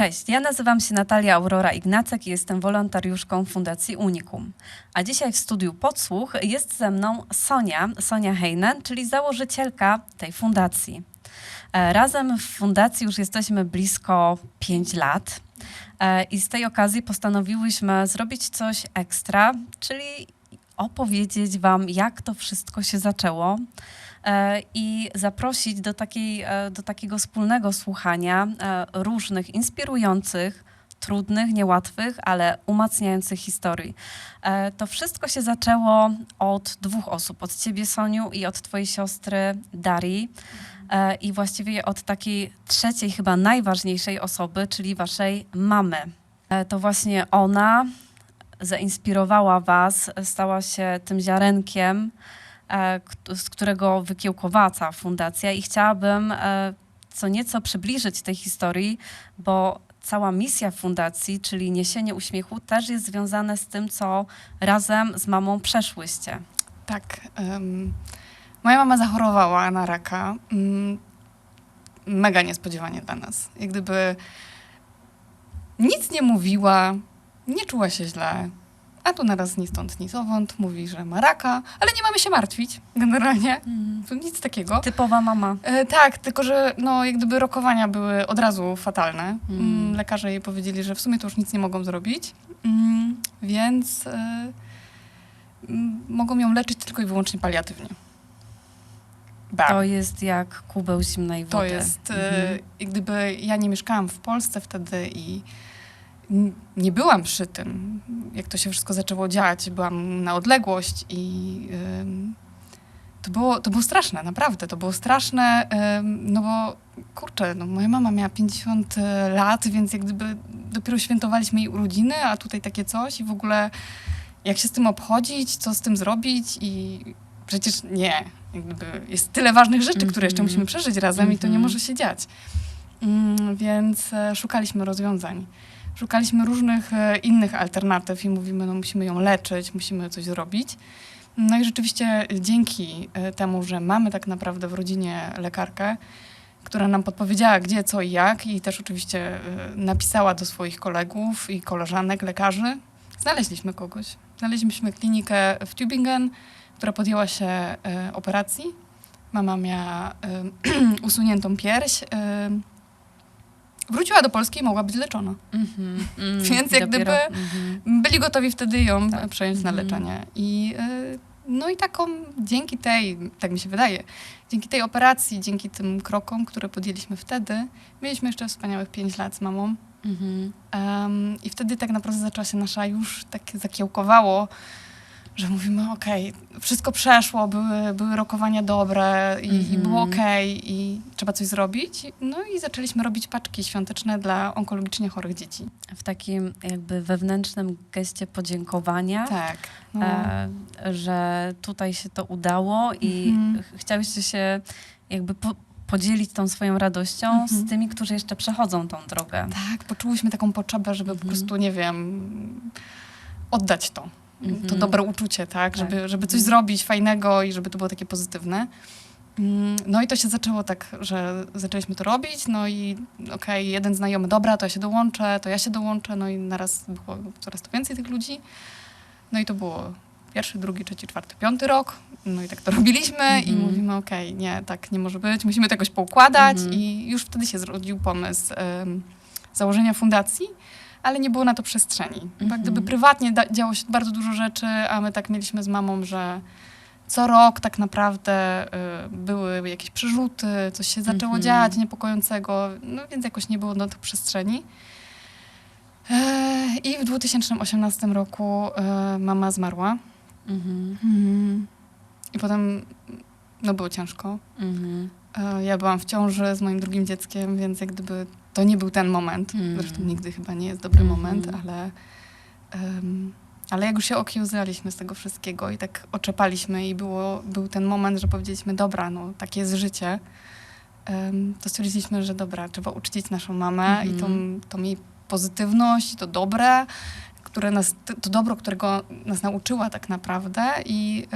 Cześć, ja nazywam się Natalia Aurora Ignacek i jestem wolontariuszką Fundacji Unikum. A dzisiaj w studiu Podsłuch jest ze mną Sonia, Sonia Heinen, czyli założycielka tej fundacji. E, Razem w fundacji już jesteśmy blisko 5 lat e, i z tej okazji postanowiłyśmy zrobić coś ekstra, czyli opowiedzieć Wam, jak to wszystko się zaczęło i zaprosić do, takiej, e, do takiego wspólnego słuchania e, różnych inspirujących, trudnych, niełatwych, ale umacniających historii. E, To wszystko się zaczęło od dwóch osób, od ciebie Soniu i od twojej siostry Darii e, i właściwie od takiej trzeciej, chyba najważniejszej osoby, czyli waszej mamy. E, To właśnie ona zainspirowała was, stała się tym ziarenkiem, e, z którego wykiełkowała cała fundacja i chciałabym e, co nieco przybliżyć tej historii, bo cała misja fundacji, czyli niesienie uśmiechu, też jest związane z tym, co razem z mamą przeszłyście. Tak. em, moja mama zachorowała na raka. mm, mega niespodziewanie dla nas. Jak gdyby nic nie mówiła, nie czuła się źle. A tu naraz ni stąd, ni zowąd mówi, że ma raka, ale nie mamy się martwić generalnie. To nic takiego. Typowa mama. E, tak, tylko że no, jak gdyby rokowania były od razu fatalne. Mm. Mm, lekarze jej powiedzieli, że w sumie to już nic nie mogą zrobić, mm, więc e, mogą ją leczyć tylko i wyłącznie paliatywnie. Ba. To jest jak kubeł zimnej wody. To jest, e, Mhm. jak gdyby ja nie mieszkałam w Polsce wtedy i nie byłam przy tym, jak to się wszystko zaczęło dziać. Byłam na odległość i to, było, to było straszne, naprawdę. To było straszne, no bo kurczę, no moja mama miała 50 lat, więc jak gdyby dopiero świętowaliśmy jej urodziny, a tutaj takie coś i w ogóle jak się z tym obchodzić, co z tym zrobić i przecież nie. Jak gdyby jest tyle ważnych rzeczy, które jeszcze Mhm. musimy przeżyć razem i to nie Mhm. może się dziać. Mm, więc e, szukaliśmy rozwiązań. Szukaliśmy różnych e, innych alternatyw i mówimy, no musimy ją leczyć, musimy coś zrobić. No i rzeczywiście dzięki e, temu, że mamy tak naprawdę w rodzinie lekarkę, która nam podpowiedziała gdzie, co i jak i też oczywiście e, napisała do swoich kolegów i koleżanek, lekarzy, znaleźliśmy kogoś. Znaleźliśmy klinikę w Tübingen, która podjęła się operacji. Mama miała usuniętą pierś. Wróciła do Polski i mogła być leczona. Mhm, mm, Więc jak dopiero- gdyby- mhm. Byli gotowi wtedy ją Tak. przejąć na Mhm. leczenie. I e, no i taką, dzięki tej, tak mi się wydaje, dzięki tej operacji, dzięki tym krokom, które podjęliśmy wtedy, mieliśmy jeszcze wspaniałych pięć lat z mamą. Mhm. Em, I wtedy tak naprawdę zaczęła się nasza już tak zakiełkowało, że mówimy, okej, wszystko przeszło, były, były rokowania dobre i, i Mhm. było okej i trzeba coś zrobić. No i zaczęliśmy robić paczki świąteczne dla onkologicznie chorych dzieci. W takim jakby wewnętrznym geście podziękowania. Tak. No. e, że tutaj się to udało i Mhm. ch- chciałyście się jakby po, podzielić tą swoją radością Mhm. z tymi, którzy jeszcze przechodzą tą drogę. Tak, poczułyśmy taką potrzebę, żeby Mhm. po prostu, nie wiem, oddać to. To Mhm. dobre uczucie, tak? Tak. Żeby, żeby coś zrobić fajnego i żeby to było takie pozytywne. Mm, No i to się zaczęło tak, że zaczęliśmy to robić, no i okej, jeden znajomy, dobra, to ja się dołączę, to ja się dołączę, no i naraz było coraz to więcej tych ludzi. No i to było pierwszy, drugi, trzeci, czwarty, piąty rok. No i tak to robiliśmy i Mhm. mówimy, okej, nie, tak nie może być, musimy to jakoś poukładać Mhm. i już wtedy się zrodził pomysł założenia fundacji, ale nie było na to przestrzeni. Bo jak gdyby Mhm. prywatnie da- działo się bardzo dużo rzeczy, a my tak mieliśmy z mamą, że co rok tak naprawdę y, były jakieś przerzuty, coś się zaczęło Mhm. dziać niepokojącego, no więc jakoś nie było na to przestrzeni. E, I w 2018 roku e, mama zmarła. Mhm. I potem no było ciężko. Mhm. E, Ja byłam w ciąży z moim drugim dzieckiem, więc jak gdyby to nie był ten moment. Mm. Zresztą nigdy chyba nie jest dobry Mhm. moment, ale, em, ale jak już się okiełzaliśmy z tego wszystkiego i tak oczepaliśmy i było, był ten moment, że powiedzieliśmy, dobra, no takie jest życie, em, to stwierdziliśmy, że dobra, trzeba uczcić naszą mamę i tą, Mhm. tą jej pozytywność to dobre, które nas, to dobro, którego nas nauczyła tak naprawdę i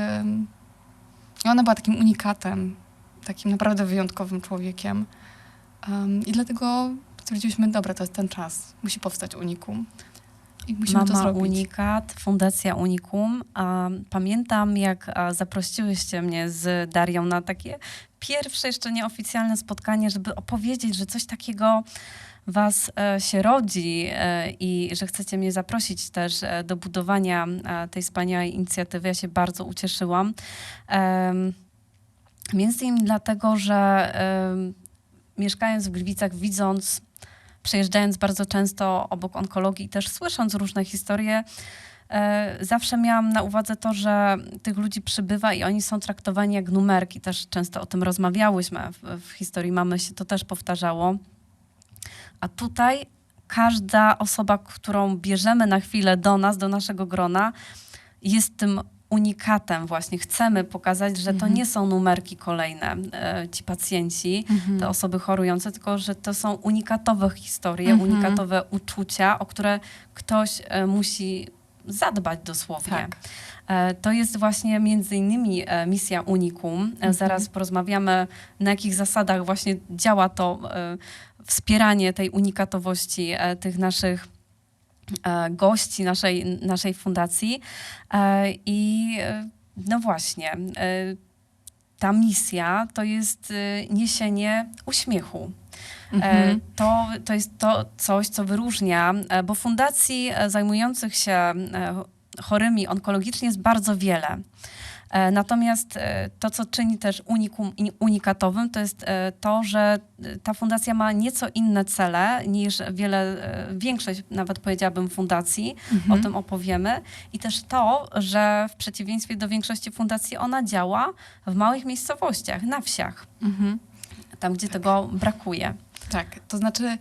i ona była takim unikatem, takim naprawdę wyjątkowym człowiekiem. Em, I dlatego stwierdziliśmy, dobra, to jest ten czas. Musi powstać unikum. I musimy to Mama zrobić. Unikat, Fundacja Unikum. Pamiętam, jak zaprosiłyście mnie z Darią na takie pierwsze, jeszcze nieoficjalne spotkanie, żeby opowiedzieć, że coś takiego was e, się rodzi e, i że chcecie mnie zaprosić też e, do budowania tej wspaniałej inicjatywy. Ja się bardzo ucieszyłam. Między innymi dlatego, że mieszkając w Gliwicach, widząc przejeżdżając bardzo często obok onkologii też słysząc różne historie, e, zawsze miałam na uwadze to, że tych ludzi przybywa i oni są traktowani jak numerki. Też często o tym rozmawiałyśmy. W historii mamy się to też powtarzało. A tutaj każda osoba, którą bierzemy na chwilę do nas, do naszego grona, jest tym unikatem właśnie. Chcemy pokazać, że to Mhm. nie są numerki kolejne, e, ci pacjenci, Mhm. te osoby chorujące, tylko że to są unikatowe historie, Mhm. unikatowe uczucia, o które ktoś e, musi zadbać dosłownie. Tak. E, To jest właśnie między innymi misja Unikum. Mhm. Zaraz porozmawiamy, na jakich zasadach właśnie działa to wspieranie tej unikatowości tych naszych gości naszej, naszej fundacji. E, I e, no właśnie, e, ta misja to jest e, niesienie uśmiechu. E, Mhm. To, to jest to coś, co wyróżnia, e, bo fundacji e, zajmujących się e, chorymi onkologicznie jest bardzo wiele. E, Natomiast e, to, co czyni też unikum, unikatowym, to jest e, to, że ta fundacja ma nieco inne cele niż wiele, większość nawet powiedziałabym fundacji. Mhm. O tym opowiemy. I też to, że w przeciwieństwie do większości fundacji ona działa w małych miejscowościach, na wsiach, Mhm. tam gdzie tego brakuje. Tak, to znaczy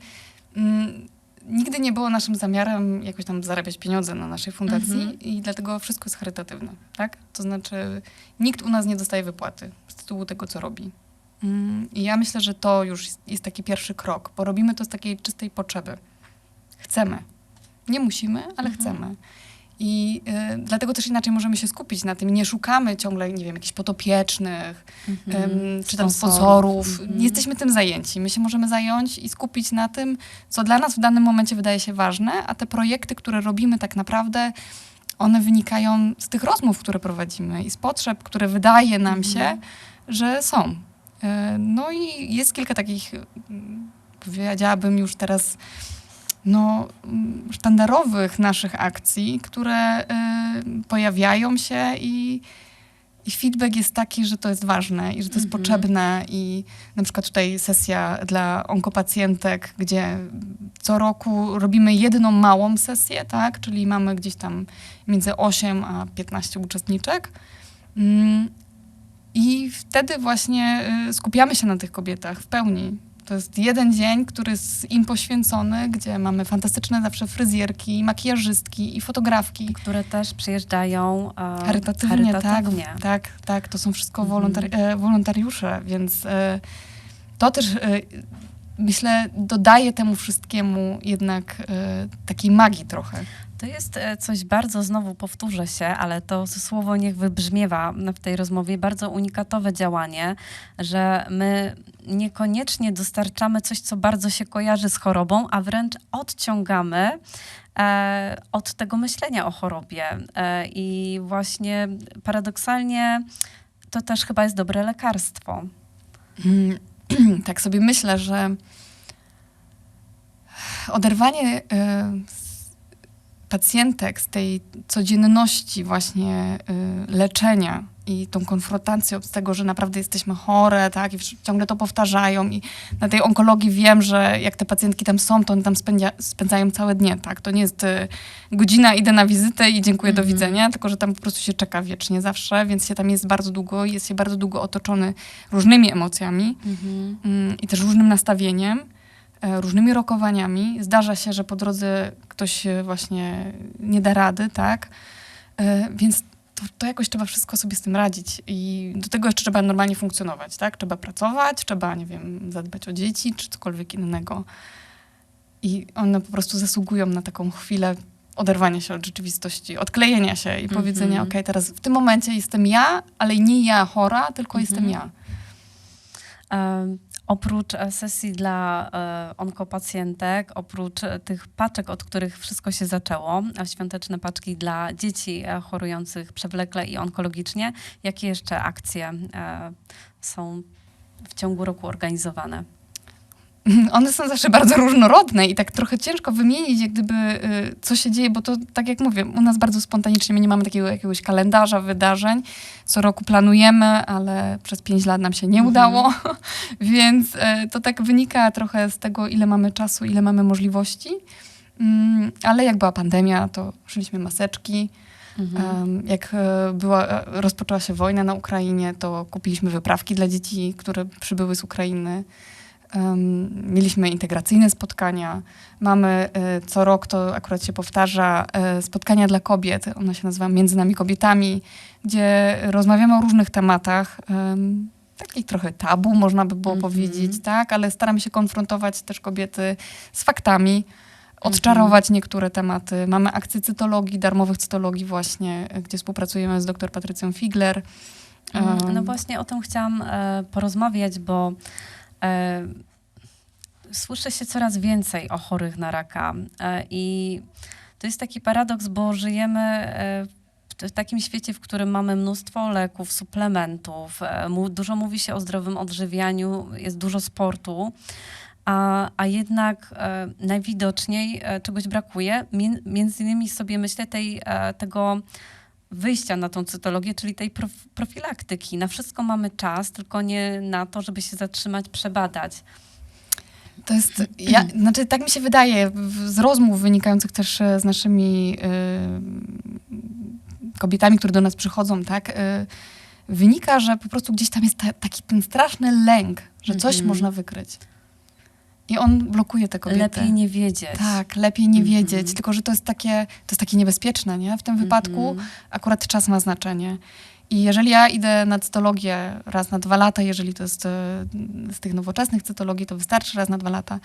mm, nigdy nie było naszym zamiarem jakoś tam zarabiać pieniądze na naszej fundacji Mhm. i dlatego wszystko jest charytatywne, tak? To znaczy nikt u nas nie dostaje wypłaty z tytułu tego, co robi. Mm, I ja myślę, że to już jest, jest taki pierwszy krok, bo robimy to z takiej czystej potrzeby. Chcemy. Nie musimy, ale Mhm. chcemy. I y, dlatego też inaczej możemy się skupić na tym. Nie szukamy ciągle, nie wiem, jakichś potopiecznych, Mhm. em, czy tam Sponsorów. sponsorów. Mhm. Nie jesteśmy tym zajęci. My się możemy zająć i skupić na tym, co dla nas w danym momencie wydaje się ważne, a te projekty, które robimy tak naprawdę, one wynikają z tych rozmów, które prowadzimy i z potrzeb, które wydaje nam Mhm. się, że są. E, No i jest kilka takich, mm, powiedziałabym już teraz, no, sztandarowych naszych akcji, które y, pojawiają się i, i feedback jest taki, że to jest ważne i że to jest Mhm. potrzebne i na przykład tutaj sesja dla onkopacjentek, gdzie co roku robimy jedną małą sesję, tak, czyli mamy gdzieś tam między 8 a 15 uczestniczek. Mm, I wtedy właśnie y, skupiamy się na tych kobietach w pełni. To jest jeden dzień, który jest im poświęcony, gdzie mamy fantastyczne zawsze fryzjerki, makijażystki i fotografki. które też przyjeżdżają e, Charytatywnie, charytatywnie. tak. Tak, tak. To są wszystko Mhm. wolontari- e, wolontariusze, więc e, to też e, myślę dodaje temu wszystkiemu jednak e, takiej magii trochę. To jest e, coś bardzo, znowu powtórzę się, ale to słowo niech wybrzmiewa w tej rozmowie, bardzo unikatowe działanie, że my niekoniecznie dostarczamy coś, co bardzo się kojarzy z chorobą, a wręcz odciągamy e, od tego myślenia o chorobie. E, I właśnie paradoksalnie to też chyba jest dobre lekarstwo. Mm, tak sobie myślę, że oderwanie e, pacjentek z tej codzienności właśnie e, leczenia i tą konfrontacją z tego, że naprawdę jesteśmy chore, tak, i ciągle to powtarzają i na tej onkologii wiem, że jak te pacjentki tam są, to one tam spędzia, spędzają całe dnie, tak, to nie jest e, godzina, idę na wizytę i dziękuję, do Mhm. widzenia, tylko że tam po prostu się czeka wiecznie zawsze, więc się tam jest bardzo długo i jest się bardzo długo otoczony różnymi emocjami mm, i też różnym nastawieniem, różnymi rokowaniami. Zdarza się, że po drodze ktoś e, właśnie nie da rady, tak? E, Więc to, to jakoś trzeba wszystko sobie z tym radzić i do tego jeszcze trzeba normalnie funkcjonować, tak? Trzeba pracować, trzeba, nie wiem, zadbać o dzieci czy cokolwiek innego. I one po prostu zasługują na taką chwilę oderwania się od rzeczywistości, odklejenia się i powiedzenia, Mhm. okej, teraz w tym momencie jestem ja, ale nie ja chora, tylko Mhm. jestem ja. Oprócz e, sesji dla e, onkopacjentek, oprócz e, tych paczek, od których wszystko się zaczęło, świąteczne paczki dla dzieci chorujących przewlekle i onkologicznie, jakie jeszcze akcje są w ciągu roku organizowane? One są zawsze bardzo różnorodne i tak trochę ciężko wymienić, jak gdyby, y, co się dzieje, bo to, tak jak mówię, u nas bardzo spontanicznie, my nie mamy takiego jakiegoś kalendarza wydarzeń. Co roku planujemy, ale przez pięć lat nam się nie Mhm. udało, więc y, to tak wynika trochę z tego, ile mamy czasu, ile mamy możliwości. Mm, ale jak była pandemia, to szyliśmy maseczki. Mhm. Jak e, była, e, rozpoczęła się wojna na Ukrainie, to kupiliśmy wyprawki dla dzieci, które przybyły z Ukrainy. Mieliśmy integracyjne spotkania. Mamy e, co rok, to akurat się powtarza, e, spotkania dla kobiet. Ono się nazywa Między nami kobietami, gdzie rozmawiamy o różnych tematach. em, Takich trochę tabu, można by było Mhm. powiedzieć, tak? Ale staramy się konfrontować też kobiety z faktami, odczarować niektóre tematy. Mamy akcję cytologii, darmowych cytologii właśnie, e, gdzie współpracujemy z dr Patrycją Figler. Mm, No właśnie o tym chciałam porozmawiać, bo słyszy się coraz więcej o chorych na raka i to jest taki paradoks, bo żyjemy w takim świecie, w którym mamy mnóstwo leków, suplementów, dużo mówi się o zdrowym odżywianiu, jest dużo sportu, a, a jednak najwidoczniej e, czegoś brakuje. Między innymi sobie myślę tej, e, tego wyjścia na tą cytologię, czyli tej prof, profilaktyki. Na wszystko mamy czas, tylko nie na to, żeby się zatrzymać, przebadać. To jest, ja, znaczy tak mi się wydaje, z rozmów wynikających też e, z naszymi y, kobietami, które do nas przychodzą, tak, y, wynika, że po prostu gdzieś tam jest ta, taki ten straszny lęk, że coś Mhm. można wykryć. I on blokuje te kobiety. Lepiej nie wiedzieć. Tak, lepiej nie Mhm. wiedzieć, tylko że to jest takie, to jest takie niebezpieczne, nie? W tym wypadku Mhm. akurat czas ma znaczenie. I jeżeli ja idę na cytologię raz na dwa lata, jeżeli to jest e, z tych nowoczesnych cytologii, to wystarczy raz na dwa lata,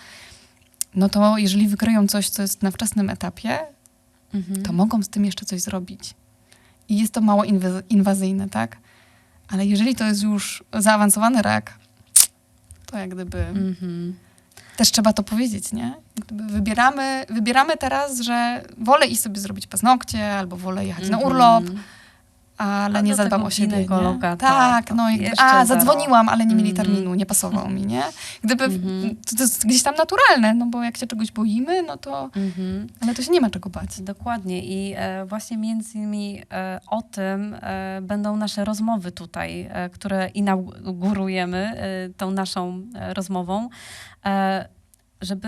no to jeżeli wykryją coś, co jest na wczesnym etapie, Mhm. to mogą z tym jeszcze coś zrobić. I jest to mało inwa- inwazyjne, tak? Ale jeżeli to jest już zaawansowany rak, to jak gdyby Mhm. Też trzeba to powiedzieć, nie? Wybieramy, wybieramy teraz, że wolę iść sobie zrobić paznokcie albo wolę jechać na Mhm. urlop, ale A nie tego o siebie. ginekologa, tak, tak, to no jeszcze a za zadzwoniłam, ale nie mieli Mhm. terminu, nie pasował mi, nie? Gdyby, Mhm. to, to jest gdzieś tam naturalne, no bo jak się czegoś boimy, no to, Mhm. ale to się nie ma czego bać. Dokładnie i e, właśnie między innymi e, o tym e, będą nasze rozmowy tutaj, e, które inaugurujemy e, tą naszą e, rozmową, e, żeby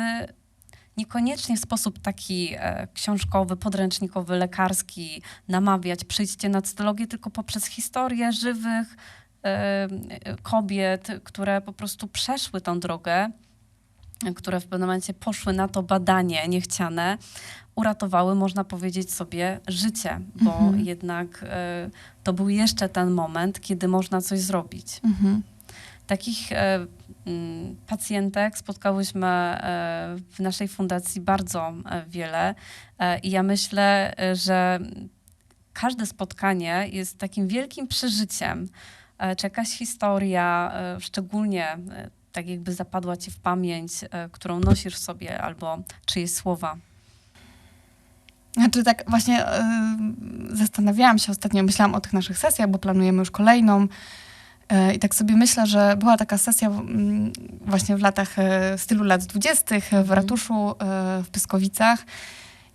niekoniecznie w sposób taki e, książkowy, podręcznikowy, lekarski namawiać, przyjdźcie na cytologię, tylko poprzez historię żywych e, kobiet, które po prostu przeszły tą drogę, które w pewnym momencie poszły na to badanie niechciane, uratowały, można powiedzieć sobie, życie, bo Mhm. jednak e, to był jeszcze ten moment, kiedy można coś zrobić. Mhm. Takich e, pacjentek spotkałyśmy e, w naszej fundacji bardzo e, wiele e, i ja myślę, że każde spotkanie jest takim wielkim przeżyciem. Czy jakaś historia, szczególnie tak jakby zapadła ci w pamięć, którą nosisz sobie, albo czyjeś słowa. Znaczy tak właśnie zastanawiałam się ostatnio, myślałam o tych naszych sesjach, bo planujemy już kolejną. Y, I tak sobie myślę, że była taka sesja mm, właśnie w latach, y, w stylu lat dwudziestych w Mhm. ratuszu y, w Pyskowicach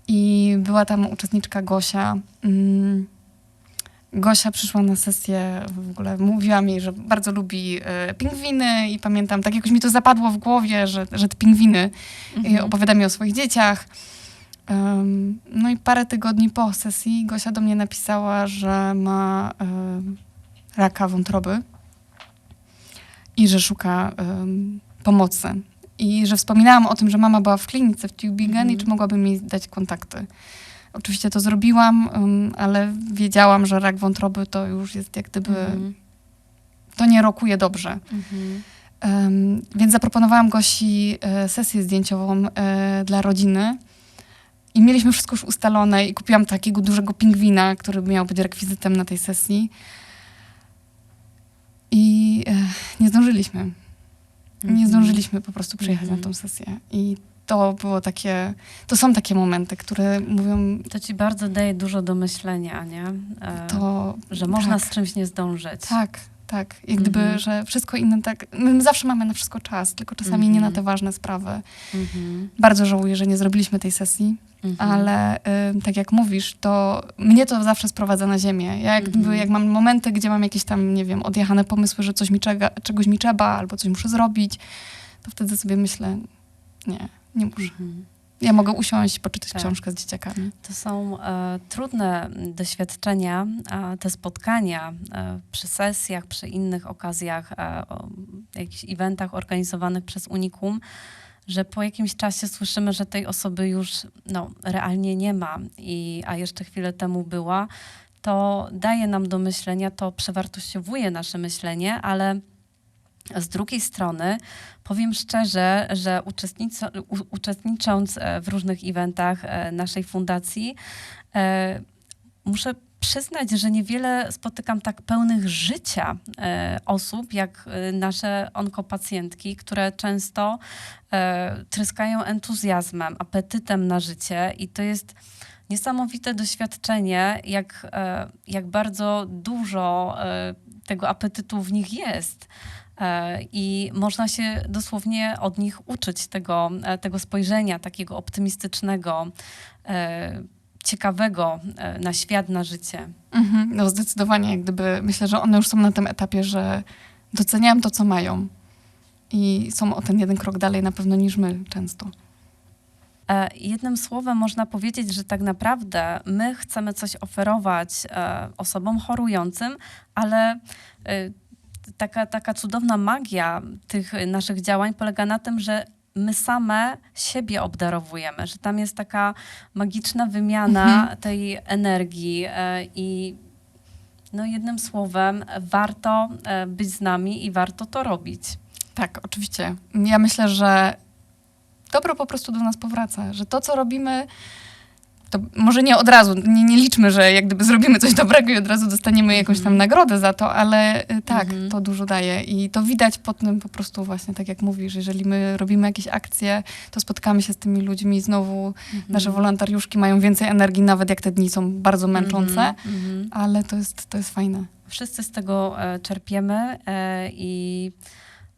i była tam uczestniczka Gosia. Mm, Gosia przyszła na sesję, w ogóle mówiła mi, że bardzo lubi y, pingwiny i pamiętam, tak jakoś mi to zapadło w głowie, że, że te pingwiny i opowiada mi o swoich dzieciach. Em, no i parę tygodni po sesji Gosia do mnie napisała, że ma em, raka wątroby i że szuka pomocy. I że wspominałam o tym, że mama była w klinice w Tübingen Mhm. i czy mogłaby mi dać kontakty. Oczywiście to zrobiłam, ale wiedziałam, że rak wątroby to już jest jak gdyby, Mhm. to nie rokuje dobrze. Mhm. Em, więc zaproponowałam Gosi e, sesję zdjęciową e, dla rodziny. I mieliśmy wszystko już ustalone i kupiłam takiego dużego pingwina, który miał być rekwizytem na tej sesji. I e, nie zdążyliśmy. Nie Mhm. zdążyliśmy po prostu przyjechać Mhm. na tą sesję. I to było takie, to są takie momenty, które mówią, To ci bardzo daje dużo do myślenia, nie? E, to... że można tak, z czymś nie zdążyć. Tak, tak. Jak gdyby, Mhm. że wszystko inne tak... My zawsze mamy na wszystko czas, tylko czasami nie na Mhm. te ważne sprawy. Mhm. Bardzo żałuję, że nie zrobiliśmy tej sesji, Mhm. ale y, tak jak mówisz, to mnie to zawsze sprowadza na ziemię. Ja jak, Mhm. gdyby, jak mam momenty, gdzie mam jakieś tam, nie wiem, odjechane pomysły, że coś mi czega, czegoś mi trzeba albo coś muszę zrobić, to wtedy sobie myślę, nie, nie muszę. Mhm. Ja mogę usiąść, poczytać Tak. książkę z dzieciakami. To są e, trudne doświadczenia, a te spotkania e, przy sesjach, przy innych okazjach, e, o, jakichś eventach organizowanych przez Unikum, że po jakimś czasie słyszymy, że tej osoby już no, realnie nie ma, i, a jeszcze chwilę temu była, to daje nam do myślenia, to przewartościowuje nasze myślenie, ale z drugiej strony powiem szczerze, że uczestnicząc e, w różnych eventach e, naszej fundacji, e, muszę przyznać, że niewiele spotykam tak pełnych życia osób, jak nasze onkopacjentki, które często tryskają entuzjazmem, apetytem na życie i to jest niesamowite doświadczenie, jak, jak bardzo dużo tego apetytu w nich jest. E, I można się dosłownie od nich uczyć tego, e, tego spojrzenia takiego optymistycznego, e, ciekawego na świat, na życie. Mhm. No zdecydowanie, jak gdyby, myślę, że one już są na tym etapie, że doceniają to, co mają. I są o ten jeden krok dalej na pewno niż my często. Jednym słowem można powiedzieć, że tak naprawdę my chcemy coś oferować osobom chorującym, ale taka, taka cudowna magia tych naszych działań polega na tym, że my same siebie obdarowujemy, że tam jest taka magiczna wymiana Mhm. tej energii e, i no jednym słowem warto e, być z nami i warto to robić. Tak, oczywiście. Ja myślę, że dobro po prostu do nas powraca, że to, co robimy, to może nie od razu, nie, nie liczmy, że jak gdyby zrobimy coś dobrego i od razu dostaniemy jakąś tam Mhm. nagrodę za to, ale y, tak, Mhm. to dużo daje i to widać po tym po prostu właśnie, tak jak mówisz, jeżeli my robimy jakieś akcje, to spotkamy się z tymi ludźmi, znowu nasze wolontariuszki mają więcej energii, nawet jak te dni są bardzo męczące, Mhm, mhm. ale to jest, to jest fajne. Wszyscy z tego e, czerpiemy e, i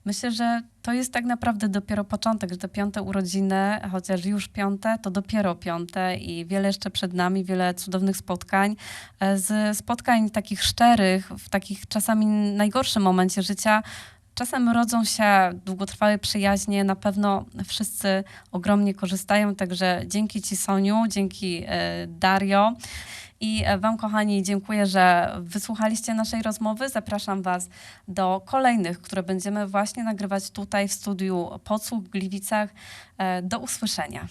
myślę, że to jest tak naprawdę dopiero początek, że te piąte urodziny, chociaż już piąte, to dopiero piąte i wiele jeszcze przed nami, wiele cudownych spotkań. E, Z spotkań takich szczerych, w takich czasami najgorszym momencie życia, Czasem rodzą się długotrwałe przyjaźnie, na pewno wszyscy ogromnie korzystają, także dzięki Ci Soniu, dzięki e, Dario i e, Wam kochani dziękuję, że wysłuchaliście naszej rozmowy. Zapraszam Was do kolejnych, które będziemy właśnie nagrywać tutaj w studiu Podsłuch w Gliwicach. E, Do usłyszenia.